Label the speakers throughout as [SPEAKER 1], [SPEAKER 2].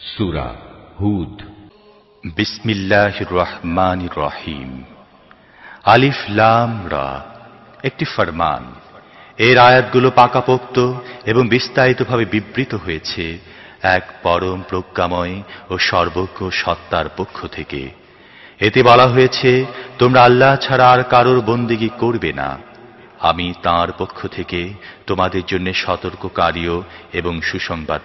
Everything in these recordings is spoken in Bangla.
[SPEAKER 1] সুরা হুদ।
[SPEAKER 2] বিসমিল্লাহ আলিফ লাম রা। একটি ফরমান। এর আয়াতগুলো পাকাপোক্ত এবং বিস্তারিতভাবে বিবৃত হয়েছে এক পরম প্রজ্ঞাময় ও সর্বজ্ঞ সত্তার পক্ষ থেকে। এতে বলা হয়েছে, তোমরা আল্লাহ ছাড়া আর কারোর বন্দিগি করবে না। আমি তার পক্ষ থেকে তোমাদের জন্য সতর্ককারীও এবং সুসংবাদ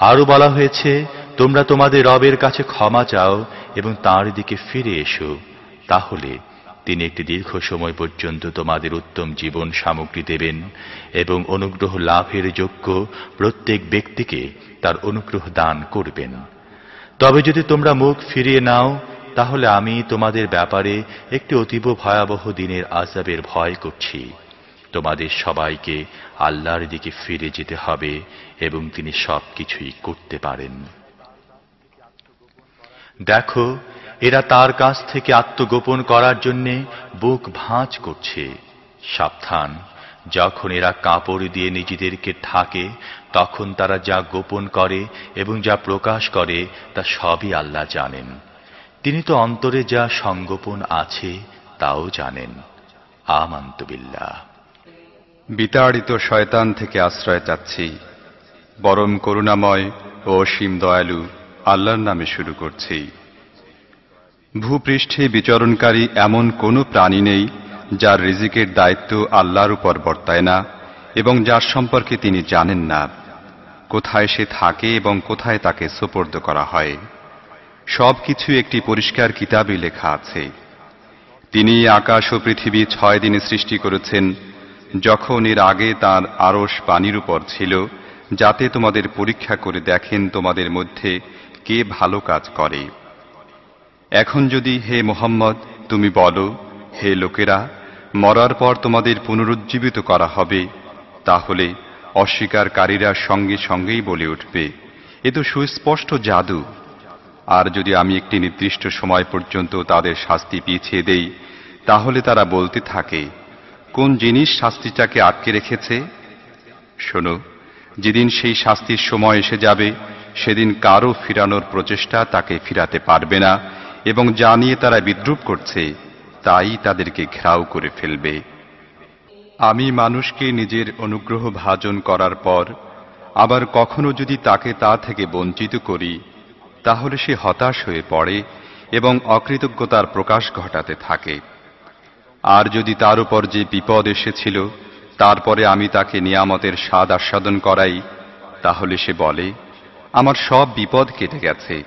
[SPEAKER 2] দাতাও আরও বলা হয়েছে, তোমরা তোমাদের রবের কাছে ক্ষমা চাও এবং তার দিকে ফিরে এসো। তাহলে তিনি একটি দীর্ঘ সময় পর্যন্ত তোমাদের উত্তম জীবন সামগ্রী দেবেন এবং অনুগ্রহ লাভের যোগ্য প্রত্যেক ব্যক্তিকে তার অনুগ্রহ দান করবেন। তবে যদি তোমরা মুখ ফিরিয়ে নাও, তাহলে আমি তোমাদের ব্যাপারে একটি অতীব ভয়াবহ দিনের আজাবের ভয় করছি। তোমাদের সবাইকে আল্লাহর দিকে ফিরে যেতে হবে এবং তিনি সব কিছুই করতে পারেন। দেখো, এরা তার কাছ থেকে আত্মগোপন করার জন্যে বুক ভাঁজ করছে। সাবধান, যখন এরা কাপড় দিয়ে নিজেদেরকে ঢাকে, তখন তারা যা গোপন করে এবং যা প্রকাশ করে, তা সবই আল্লাহ জানেন। তিনি তো অন্তরে যা সংগোপন আছে, তাও জানেন। আমান্তবিল্লাহ
[SPEAKER 3] বিতাড়িত শয়তান থেকে আশ্রয় চাচ্ছি। বরম করুণাময় ও অসীম দয়ালু আল্লাহর নামে শুরু করছি। ভূপৃষ্ঠে বিচরণকারী এমন কোনো প্রাণী নেই, যার রিজিকের দায়িত্ব আল্লাহর উপর বর্তায় না এবং যার সম্পর্কে তিনি জানেন না। কোথায় সে থাকে এবং কোথায় তাকে সোপর্দ করা হয়। সব কিছু একটি পরিষ্কার কিতাবে লেখা আছে। তিনি আকাশ ও পৃথিবী ছয় দিনে সৃষ্টি করেছেন যখন এর আগে তার আরস পানির উপর ছিল, যাতে তোমাদের পরীক্ষা করে দেখেন তোমাদের মধ্যে কে ভালো কাজ করে। এখন যদি হে মোহাম্মদ, তুমি বলো, হে লোকেরা, মরার পর তোমাদের পুনরুজ্জীবিত করা হবে, তাহলে অস্বীকারীরা সঙ্গে সঙ্গেই বলে উঠবে, এ তো সুস্পষ্ট জাদু। আর যদি আমি একটি নির্দিষ্ট সময় পর্যন্ত তাদের শাস্তি পিছিয়ে দেই, তাহলে তারা বলতে থাকে কোন জিনিস শাস্তিটাকে আটকে রেখেছে? শোনো, যেদিন সেই শাস্তির সময় এসে যাবে, সেদিন কারও ফিরানোর প্রচেষ্টা তাকে ফিরাতে পারবে না, এবং যা নিয়ে তারা বিদ্রুপ করছে, তাই তাদেরকে ঘেরাও করে ফেলবে। আমি মানুষকে নিজের অনুগ্রহ ভাজন করার পর, আবার কখনো যদি তাকে তা থেকে বঞ্চিত করি, তাহলে সে হতাশ হয়ে পড়ে এবং অকৃতজ্ঞতার প্রকাশ ঘটাতে থাকে। আর যদি তার উপর যে বিপদ এসেছিল, তারপরে আমি তাকে নিয়ামতের স্বাদ আস্বাদন করাই, তাহলে সে বলে, আমার সব বিপদ কেটে গেছে।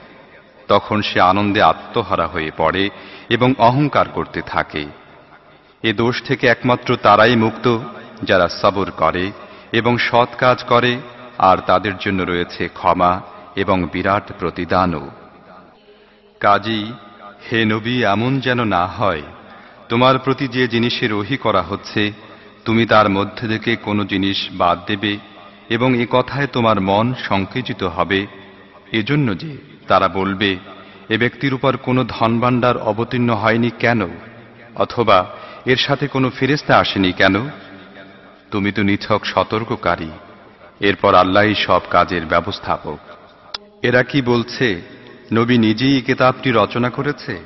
[SPEAKER 3] তখন সে আনন্দে আত্মহারা হয়ে পড়ে এবং অহংকার করতে থাকে। এ দোষ থেকে একমাত্র তারাই মুক্ত, যারা সবর করে এবং সৎ কাজ করে, আর তাদের জন্য রয়েছে ক্ষমা এবং বিরাট প্রতিদানও। কাজী, হে নবী, এমন যেন না হয়। তোমার প্রতি যে জিনিসের ওহি করা হচ্ছে, তুমি তার মধ্যে থেকে কোনো জিনিস বাদ দেবে এবং এ কথায় তোমার মন সংকুচিত হবে। এজন্য যে তারা বলবে, এ ব্যক্তির উপর কোনো ধনভাণ্ডার অবতীর্ণ হয়নি কেন? অথবা এর সাথে কোনো ফেরেস্তা আসেনি কেন? তুমি তো নিছক সতর্ককারী। এরপর আল্লাহই সব কাজের ব্যবস্থাপক। এরা কি বলছে, নবী নিজেই কেতাবটি রচনা করেছে?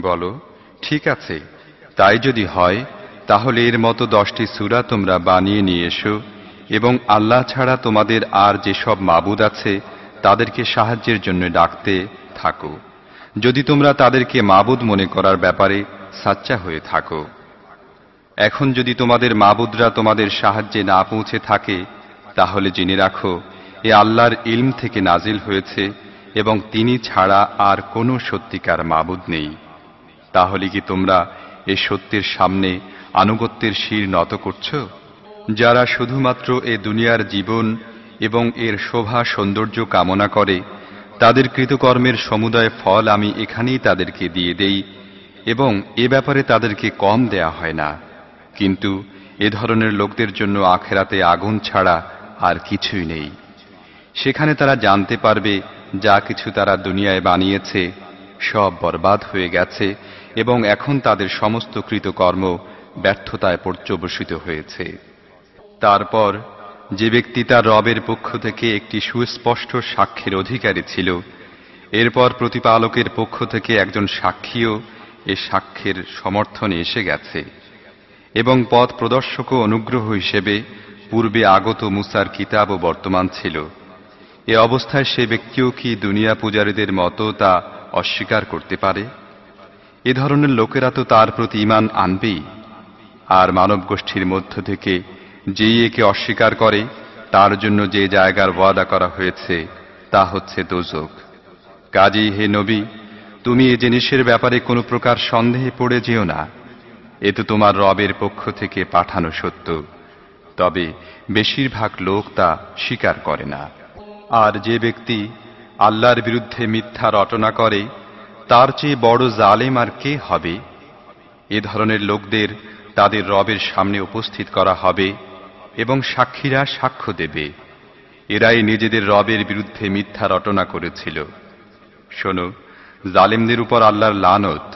[SPEAKER 3] বলো, ঠিক আছে। তাই যদি হয়, তাহলে এর মতো দশটি সুরা তোমরা বানিয়ে নিয়ে এসো, এবং আল্লাহ ছাড়া তোমাদের আর যেসব মাবুদ আছে, তাদেরকে সাহায্যের জন্য ডাকতে থাকো। যদি তোমরা তাদেরকে মাবুদ মনে করার ব্যাপারে সাচ্চা হয়ে থাকো। এখন যদি তোমাদের মাবুদরা তোমাদের সাহায্যে না পৌঁছে থাকে, তাহলে জেনে রাখো, এ আল্লাহর ইলম থেকে নাজিল হয়েছে, এবং তিনি ছাড়া আর কোনো সত্যিকার মাবুদ নেই। তাহলে কি তোমরা এ সত্যের সামনে আনুগত্যের শির নত করছ? যারা শুধুমাত্র এ দুনিয়ার জীবন এবং এর শোভা সৌন্দর্য কামনা করে, তাদের কৃতকর্মের সমুদয় ফল আমি এখানেই তাদেরকে দিয়ে দেই এবং এ ব্যাপারে তাদেরকে কম দেয়া হয় না। কিন্তু এ ধরনের লোকদের জন্য আখেরাতে আগুন ছাড়া আর কিছুই নেই। সেখানে তারা জানতে পারবে যা কিছু তারা দুনিয়ায় বানিয়েছে, সব বরবাদ হয়ে গেছে এবং এখন তাদের সমস্ত কৃতকর্ম ব্যর্থতায় পর্যবসিত হয়েছে। তারপর যে ব্যক্তি তার রবের পক্ষ থেকে একটি সুস্পষ্ট সাক্ষীর অধিকারী ছিল, এরপর প্রতিপালকের পক্ষ থেকে একজন সাক্ষীও এ সাক্ষ্যের সমর্থনে এসে গেছে এবং পথ প্রদর্শক অনুগ্রহ হিসেবে পূর্বে আগত মুসার কিতাবও বর্তমান ছিল। এ অবস্থায় সে ব্যক্তিও কি দুনিয়া পূজারীদের মতো তা অস্বীকার করতে পারে? এ ধরনের লোকেরা তো তার প্রতি ইমান আনবেই। আর মানব গোষ্ঠীর মধ্য থেকে যেই একে অস্বীকার করে, তার জন্য যে জায়গার ওয়াদা করা হয়েছে, তা হচ্ছে দোজক। কাজী হে নবী, তুমি এ জিনিসের ব্যাপারে কোনো প্রকার সন্দেহে পড়ে যেও না। এ তো তোমার রবের পক্ষ থেকে পাঠানো সত্য। তবে বেশিরভাগ লোক তা স্বীকার করে না। আর যে ব্যক্তি আল্লাহর বিরুদ্ধে মিথ্যা রটনা করে তার চেয়ে বড় জালেম আর কে হবে? এ ধরনের লোকদের তাদের রবের সামনে উপস্থিত করা হবে এবং সাক্ষীরা সাক্ষ্য দেবে। এরাই নিজেদের রবের বিরুদ্ধে মিথ্যা রটনা করেছিল। শোনো, জালেমদের উপর আল্লাহর লানত।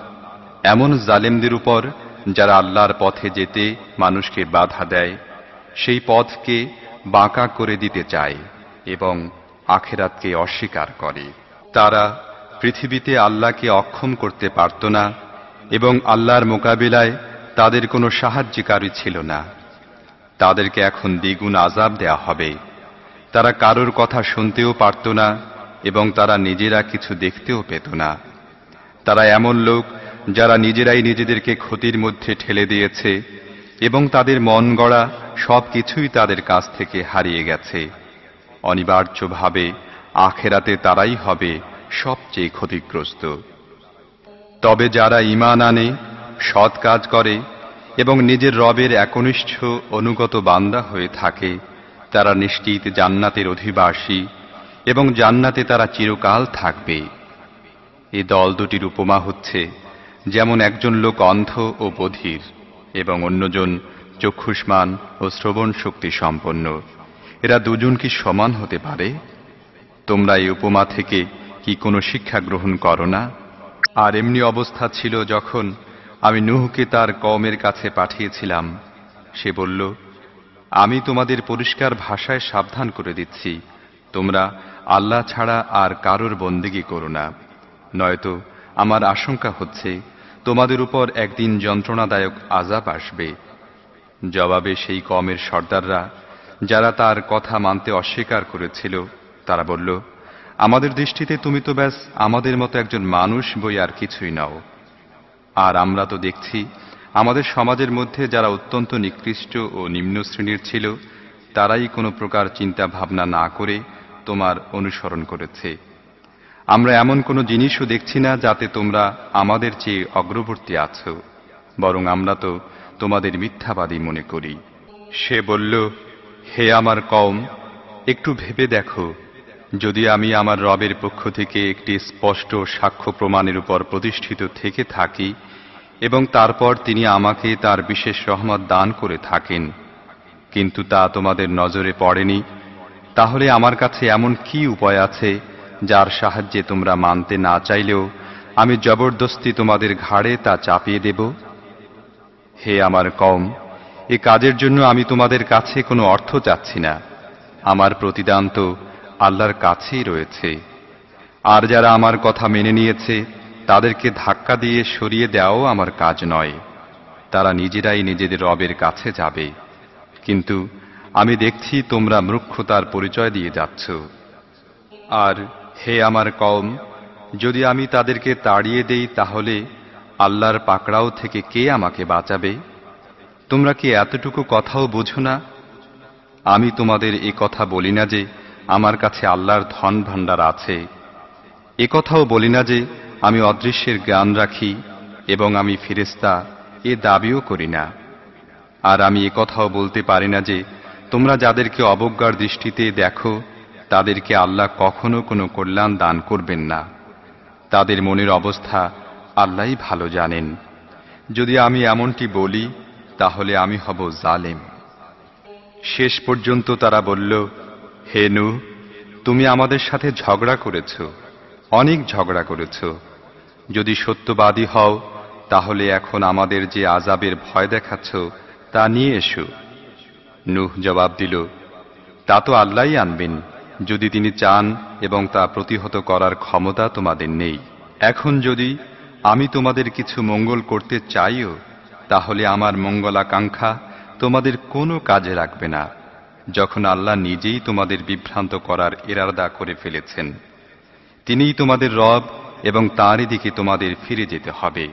[SPEAKER 3] এমন জালেমদের উপর যারা আল্লাহর পথে যেতে মানুষকে বাধা দেয়, সেই পথকে বাঁকা করে দিতে চায় এবং আখেরাতকে অস্বীকার করে। তারা পৃথিবীতে আল্লাহকে অক্ষম করতে পারত না এবং আল্লাহর মোকাবিলায় তাদের কোনো সাহায্যকারী ছিল না। তাদেরকে এখন দ্বিগুণ আজাব দেয়া হবে। তারা কারোর কথা শুনতেও পারত না এবং তারা নিজেরা কিছু দেখতেও পেত না। তারা এমন লোক যারা নিজেরাই নিজেদেরকে ক্ষতির মধ্যে ঠেলে দিয়েছে এবং তাদের মন গড়া সব কিছুই তাদের কাছ থেকে হারিয়ে গেছে। অনিবার্যভাবে আখেরাতে তারাই হবে সবচেয়ে ক্ষতিগ্রস্ত। তবে যারা ইমান আনে, সৎ কাজ করে এবং নিজের রবের একনিষ্ঠ, অনুগত বান্দা হয়ে থাকে, তারা নিশ্চিত জান্নাতের অধিবাসী এবং জান্নাতে তারা চিরকাল থাকবে। এ দল দুটির উপমা হচ্ছে যেমন একজন লোক অন্ধ ও বধির এবং অন্যজন চক্ষুষ্মান ও শ্রবণ শক্তি সম্পন্ন। এরা দুজন কি সমান হতে পারে। তোমরা এই উপমা থেকে কি কোনো শিক্ষা গ্রহণ করো না? আর এমনি অবস্থা ছিল যখন আমি নুহকে তার কমের কাছে পাঠিয়েছিলাম। সে বলল, আমি তোমাদের পরিষ্কার ভাষায় সাবধান করে দিচ্ছি। তোমরা আল্লাহ ছাড়া আর কারোর বন্দিগি করো না। নয়তো আমার আশঙ্কা হচ্ছে তোমাদের উপর একদিন যন্ত্রণাদায়ক আজাব আসবে। জবাবে সেই কমের সর্দাররা, যারা তার কথা মানতে অস্বীকার করেছিল, তারা বলল আমাদের দৃষ্টিতে তুমি তো ব্যাস আমাদের মতো একজন মানুষ বই আর কিছুই নাও। আর আমরা তো দেখছি, আমাদের সমাজের মধ্যে যারা অত্যন্ত নিকৃষ্ট ও নিম্ন শ্রেণির ছিল, তারাই কোনো প্রকার চিন্তা ভাবনা না করে তোমার অনুসরণ করেছে। আমরা এমন কোনো জিনিসও দেখছি না যাতে তোমরা আমাদের চেয়ে অগ্রবর্তী আছো, বরং আমরা তো তোমাদের মিথ্যাবাদী মনে করি। সে বলল, হে আমার কম একটু ভেবে দেখো যদি আমি আমার রবের পক্ষ থেকে একটি স্পষ্ট সাক্ষ্য প্রমাণের উপর প্রতিষ্ঠিত থেকে থাকি এবং তারপর তিনি আমাকে তার বিশেষ রহমত দান করে থাকেন, কিন্তু তা তোমাদের নজরে পড়েনি, তাহলে আমার কাছে এমন কি উপায় আছে যার সাহায্যে তোমরা মানতে না চাইলেও আমি জবরদস্তি তোমাদের ঘাড়ে তা চাপিয়ে দেব? হে আমার কম এ কাজের জন্য আমি তোমাদের কাছে কোনো অর্থ চাচ্ছি না। আমার প্রতিদান তো আল্লাহর কাছেই রয়েছে। আর যারা আমার কথা মেনে নিয়েছে, তাদেরকে ধাক্কা দিয়ে সরিয়ে দেওয়াও আমার কাজ নয়। তারা নিজেরাই নিজেদের রবের কাছে যাবে। কিন্তু আমি দেখছি তোমরা মূর্খতার পরিচয় দিয়ে যাচ্ছ। আর হে আমার কম যদি আমি তাদেরকে তাড়িয়ে দেই, তাহলে আল্লাহর পাকড়াও থেকে কে আমাকে বাঁচাবে? তোমরা কি এতটুকু কথাও বোঝো না? আমি তোমাদের এ কথা বলি না যে আমার কাছে আল্লাহর ধন ভাণ্ডার আছে। এ কথাও বলি না যে আমি অদৃশ্যের জ্ঞান রাখি এবং আমি ফিরেস্তা এ দাবিও করি না। আর আমি এ কথাও বলতে পারি না যে তোমরা যাদেরকে অবজ্ঞার দৃষ্টিতে দেখো, তাদেরকে আল্লাহ কখনো কোনো কল্যাণ দান করবেন না। তাদের মনের অবস্থা আল্লাহই ভালো জানেন। যদি আমি এমনটি বলি, তাহলে আমি হব জালেম। শেষ পর্যন্ত তারা বলল হে নু, তুমি আমাদের সাথে ঝগড়া করেছ, অনেক ঝগড়া করেছ। যদি সত্যবাদী হও, তাহলে এখন আমাদের যে আজাবের ভয় দেখাচ্ছ, তা নিয়ে এসো। নুহ জবাব দিল, তা তো আল্লাহই আনবেন, যদি তিনি চান এবং তা প্রতিহত করার ক্ষমতা তোমাদের নেই। এখন যদি আমি তোমাদের কিছু মঙ্গল করতে চাইও, তাহলে আমার মঙ্গলাকাঙ্ক্ষা তোমাদের কোনো কাজে রাখবে না। যখন আল্লাহ নিজেই তোমাদের বিভ্রান্ত করার এরাদা করে ফেলেছেন, তিনিই তোমাদের রব এবং তাঁরই দিকে তোমাদের ফিরে যেতে হবে।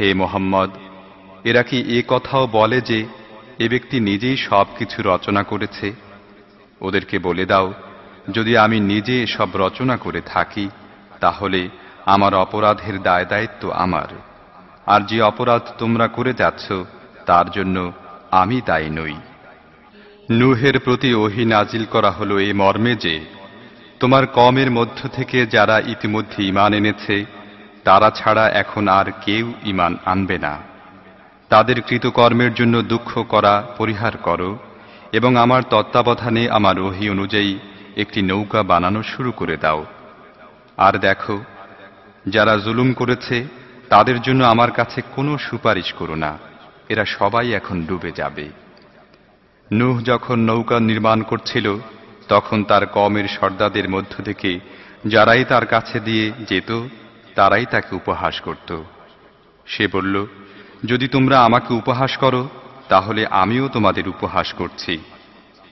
[SPEAKER 3] হে মোহাম্মদ, এরা কি এ কথাও বলে যে, এ ব্যক্তি নিজেই সব কিছু রচনা করেছে? ওদেরকে বলে দাও, যদি আমি নিজে সব রচনা করে থাকি, তাহলে আমার অপরাধের দায় দায়িত্ব আমার। আর যে অপরাধ তোমরা করে যাচ্ছ, তার জন্য আমি দায়ী নই। নুহের প্রতি ওহি নাজিল করা হলো এই মর্মে যে, তোমার কমের মধ্য থেকে যারা ইতিমধ্যে ইমান এনেছে, তারা ছাড়া এখন আর কেউ ইমান আনবে না। তাদের কৃতকর্মের জন্য দুঃখ করা পরিহার করো, এবং আমার তত্ত্বাবধানে আমার ওহি অনুযায়ী একটি নৌকা বানানো শুরু করে দাও। আর দেখো, যারা জুলুম করেছে, তাদের জন্য আমার কাছে কোনো সুপারিশ করো না, এরা সবাই এখন ডুবে যাবে। নূহ যখন নৌকা নির্মাণ করছিল, তখন তার কমের সর্দাদের মধ্য থেকে যারাই তার কাছে দিয়ে যেত, তারাই তাকে উপহাস করত। সে বলল, যদি তোমরা আমাকে উপহাস করো, তাহলে আমিও তোমাদের উপহাস করছি।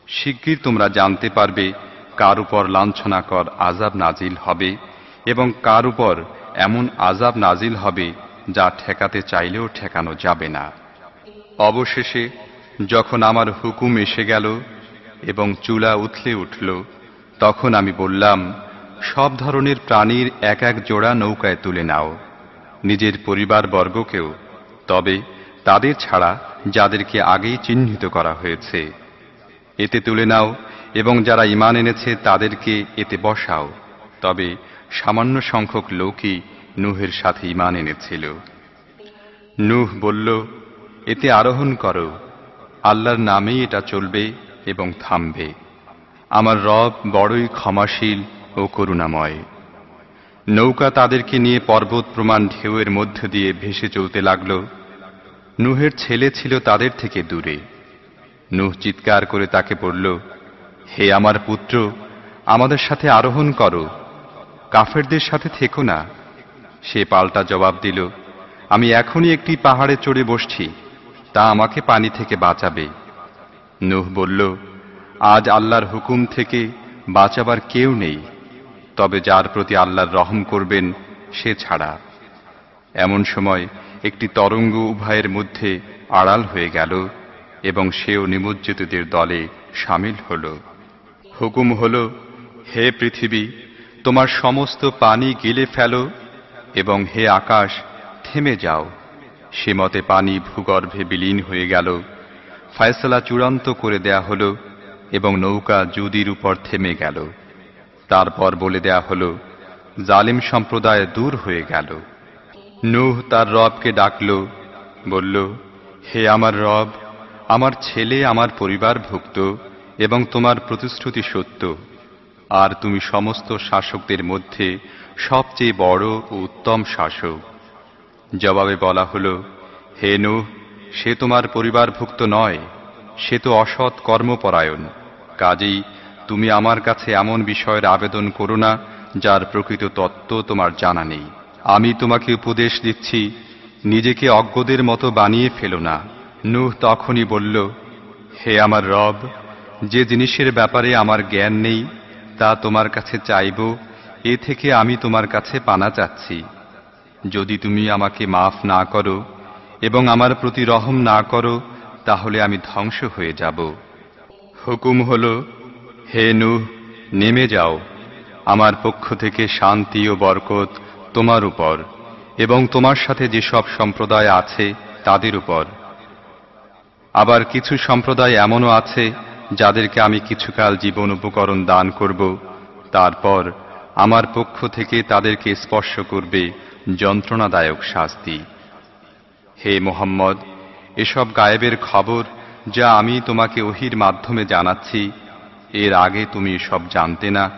[SPEAKER 3] শিগগির তোমরা জানতে পারবে কার উপর লাঞ্ছনাকর আজাব নাজিল হবে এবং কার উপর এমন আজাব নাজিল হবে যা ঠেকাতে চাইলেও ঠেকানো যাবে না। অবশেষে যখন আমার হুকুম এসে গেল এবং চুলা উথলে উঠল, তখন আমি বললাম, সব ধরনের প্রাণীর এক এক জোড়া নৌকায় তুলে নাও, নিজের পরিবার বর্গকেও, তবে তাদের ছাড়া যাদেরকে আগেই চিহ্নিত করা হয়েছে। এতে তুলে নাও এবং যারা ইমান এনেছে তাদেরকে এতে বসাও, তবে সামান্য সংখ্যক লোকই নুহের সাথে ইমান এনেছিল। নুহ বলল, এতে আরোহণ করো আল্লাহর নামেই এটা চলবে এবং থামবে। আমার রব বড়ই ক্ষমাশীল ও করুণাময়। নৌকা তাদেরকে নিয়ে পর্বত প্রমাণ ঢেউয়ের মধ্য দিয়ে ভেসে চলতে লাগল। নুহের ছেলে ছিল তাদের থেকে দূরে। নুহ চিৎকার করে তাকে বলল, হে আমার পুত্র, আমাদের সাথে আরোহণ করো। কাফেরদের সাথে থেকো না। সে পাল্টা জবাব দিল, আমি এখনই একটি পাহাড়ে চড়ে বসছি। তা আমাকে পানি থেকে বাঁচাবে। নুহ বলল, আজ আল্লাহর হুকুম থেকে বাঁচাবার কেউ নেই, তবে যার প্রতি আল্লাহর রহম করবেন, সে ছাড়া। এমন সময় একটি তরঙ্গ উভয়ের মধ্যে আড়াল হয়ে গেল এবং সেও নিমজ্জিতদের দলে সামিল হল। হুকুম হল, হে পৃথিবী, তোমার সমস্ত পানি গিলে ফেলো এবং হে আকাশ থেমে যাও। সে মতে পানি ভূগর্ভে বিলীন হয়ে গেল। ফয়সলা চূড়ান্ত করে দেয়া হল এবং নৌকা যুদির উপর থেমে গেল। তারপর বলে দেয়া হল, জালিম সম্প্রদায় দূর হয়ে গেল। নূহ তার রবকে ডাকল, বলল, হে আমার রব, আমার ছেলে আমার পরিবারভুক্ত এবং তোমার প্রতিশ্রুতি সত্য। আর তুমি সমস্ত শাসকদের মধ্যে সবচেয়ে বড় ও উত্তম শাসক। জবাবে বলা হল, হে নূহ, সে তোমার পরিবারভুক্ত নয়, সে তো অসৎ কর্মপরায়ণ। কাজেই তুমি আমার কাছে এমন বিষয়ের আবেদন করো না, যার প্রকৃত তত্ত্ব তোমার জানা নেই। আমি তোমাকে উপদেশ দিচ্ছি, নিজেকে অজ্ঞদের মতো বানিয়ে ফেলো না। নূহ তখনই বলল, হে আমার রব, যে জিনিসের ব্যাপারে আমার জ্ঞান নেই, তা তোমার কাছে চাইব, এ থেকে আমি তোমার কাছে পানা চাচ্ছি। যদি তুমি আমাকে মাফ না করো এবং আমার প্রতি রহম না করো, তাহলে আমি ধ্বংস হয়ে যাব। হুকুম হল, হে নূহ, নেমে যাও। আমার পক্ষ থেকে শান্তি ও বরকত তোমার উপর এবং তোমার সাথে যেসব সম্প্রদায় আছে, তাদের উপর। আবার কিছু সম্প্রদায় এমনও আছে, যাদেরকে আমি কিছুকাল জীবন উপকরণ দান করব, তারপর আমার পক্ষ থেকে তাদেরকে স্পর্শ করবে যন্ত্রণাদায়ক শাস্তি। হে মোহাম্মদ, এসব গায়েবের খবর যা আমি তোমাকে ওহির মাধ্যমে জানাচ্ছি, এর আগে তুমি সব জানতে না